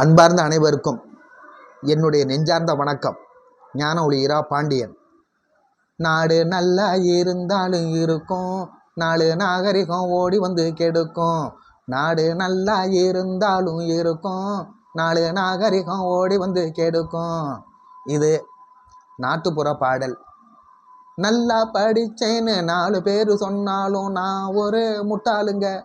அன்பார்ந்த அனைவருக்கும் என்னுடைய நெஞ்சார்ந்த வணக்கம். ஞான ஒளி இரா பாண்டியன். நாடு நல்லா இருந்தாலும் இருக்கும். நாலு நாகரிகம் ஓடி வந்து கெடுக்கும். நாடு நல்லா இருந்தாலும் இருக்கும். நாலு நாகரிகம் ஓடி வந்து கெடுக்கும். இது நாட்டுப்புற பாடல். நல்லா படித்தேன்னு நாலு பேர் சொன்னாலும் நான் ஒரு முட்டாளுங்க.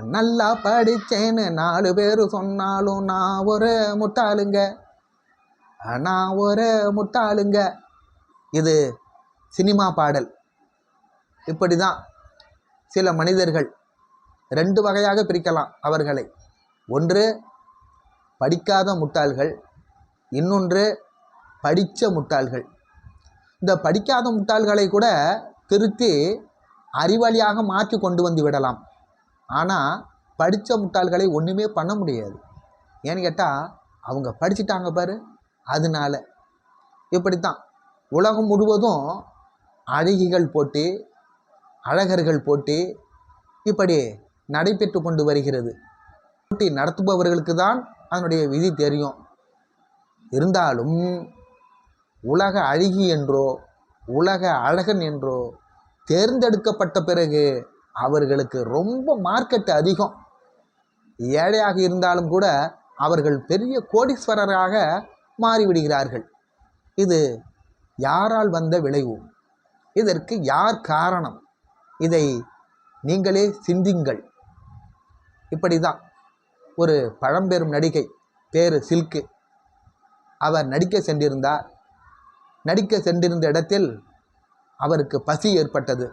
நல்லா படித்தேன்னு நாலு பேர் சொன்னாலும் நான் ஒரு முட்டாளுங்க. நான் ஒரு முட்டாளுங்க. இது சினிமா பாடல். இப்படி தான் சில மனிதர்கள் ரெண்டு வகையாக பிரிக்கலாம் அவர்களை. ஒன்று படிக்காத முட்டாள்கள். இன்னொன்று படித்த முட்டாள்கள். இந்த படிக்காத முட்டாள்களை கூட திருத்தி அறிவாளியாக மாற்றி கொண்டு வந்து விடலாம். ஆனால் படித்த முட்டாள்களை ஒன்றுமே பண்ண முடியாது. ஏன்னு கேட்டால் அவங்க படிச்சிட்டாங்க பாரு அதனால. இப்படித்தான். உலகம் முழுவதும் அழகிகள் போட்டி அழகர்கள் போட்டி இப்படி நடைபெற்று கொண்டு வருகிறது. போட்டி நடத்துபவர்களுக்கு தான் அதனுடைய விதி தெரியும். இருந்தாலும் உலக அழகி என்றோ உலக அழகன் என்றோ தேர்ந்தெடுக்கப்பட்ட பிறகு அவர்களுக்கு ரொம்ப மார்க்கெட் அதிகம். ஏழையாக இருந்தாலும் கூட அவர்கள் பெரிய கோடீஸ்வரராக மாறிவிடுகிறார்கள். இது யாரால் வந்த விளைவு? இதற்கு யார் காரணம்? இதை நீங்களே சிந்திங்கள். இப்படி தான் ஒரு பழம்பெரும் நடிகை பேர் சில்கு அவர் நடிக்க சென்றிருந்தார். நடிக்க சென்றிருந்த இடத்தில் அவருக்கு பசி ஏற்பட்டது.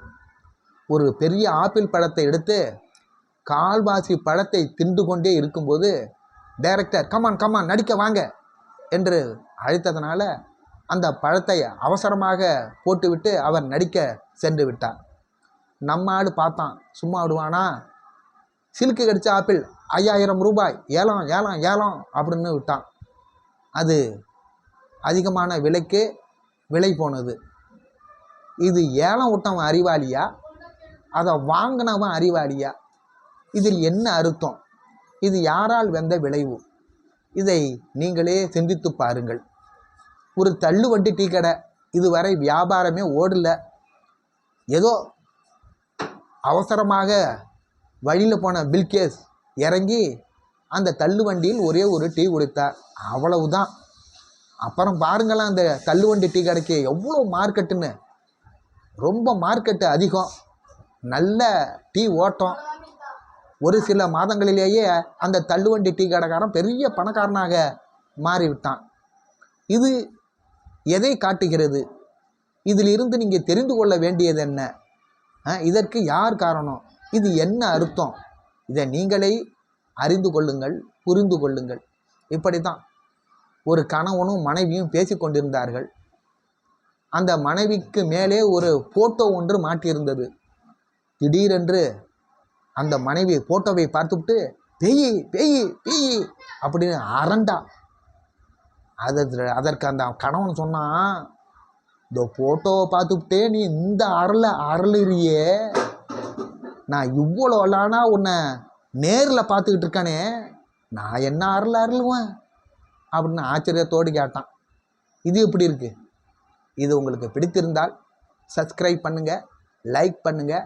ஒரு பெரிய ஆப்பிள் பழத்தை எடுத்து கால்வாசி பழத்தை தின்று கொண்டே இருக்கும்போது டைரக்டர் கமான் கமான் நடிக்க வாங்க என்று அழைத்ததனால அந்த பழத்தை அவசரமாக போட்டுவிட்டு அவர் நடிக்க சென்று விட்டார். நம்ம ஆடு பார்த்தான் சும்மா விடுவானா? சில்க்கு கடிச்ச ஆப்பிள் ஐயாயிரம் ரூபாய் ஏலம் ஏலம் ஏலம் அப்படின்னு விட்டான். அது அதிகமான விலைக்கு விலை போனது. இது ஏலம் விட்டவன் அறிவாளியா? அதை வாங்கினவன் அறிவாளியா? இதில் என்ன அர்த்தம்? இது யாரால் வந்த விளைவு? இதை நீங்களே சிந்தித்து பாருங்கள். ஒரு தள்ளுவண்டி டீ கடை இதுவரை வியாபாரமே ஓடல. ஏதோ அவசரமாக வழியில் போன பில்கேஸ் இறங்கி அந்த தள்ளுவண்டியில் ஒரே ஒரு டீ கொடுத்தார் அவ்வளவுதான். அப்புறம் பாருங்களேன் அந்த தள்ளுவண்டி டீ கடைக்கு எவ்வளோ மார்க்கெட்டுன்னு ரொம்ப மார்க்கெட்டு அதிகம். நல்ல டீ ஓட்டம். ஒரு சில மாதங்களிலேயே அந்த தள்ளுவண்டி டீ கடைக்காரன் பெரிய பணக்காரனாக மாறிவிட்டான். இது எதை காட்டுகிறது? இதிலிருந்து நீங்கள் தெரிந்து கொள்ள வேண்டியது என்ன? இதற்கு யார் காரணம்? இது என்ன அர்த்தம்? இதை நீங்களே அறிந்து கொள்ளுங்கள் புரிந்து கொள்ளுங்கள். இப்படி தான் ஒரு கணவனும் மனைவியும் பேசி கொண்டிருந்தார்கள். அந்த மனைவிக்கு மேலே ஒரு ஃபோட்டோ ஒன்று மாட்டியிருந்தது. திடீரென்று அந்த மனைவி ஃபோட்டோவை பார்த்துவிட்டு பேயி பேய் பேயி அப்படின்னு அரண்டா. அது அதற்கு அந்த கணவன் சொன்னான் இந்த ஃபோட்டோவை பார்த்துக்கிட்டே நீ இந்த அருளை அருளுறியே. நான் இவ்வளோ அலானா உன்னை நேரில் பார்த்துக்கிட்டு இருக்கானே. நான் என்ன அருள் அருளுவேன்? அப்படின்னு ஆச்சரியத்தோடு கேட்டான். இது எப்படி இருக்குது இது உங்களுக்கு பிடித்திருந்தால் சப்ஸ்கிரைப் பண்ணுங்கள் லைக் பண்ணுங்கள்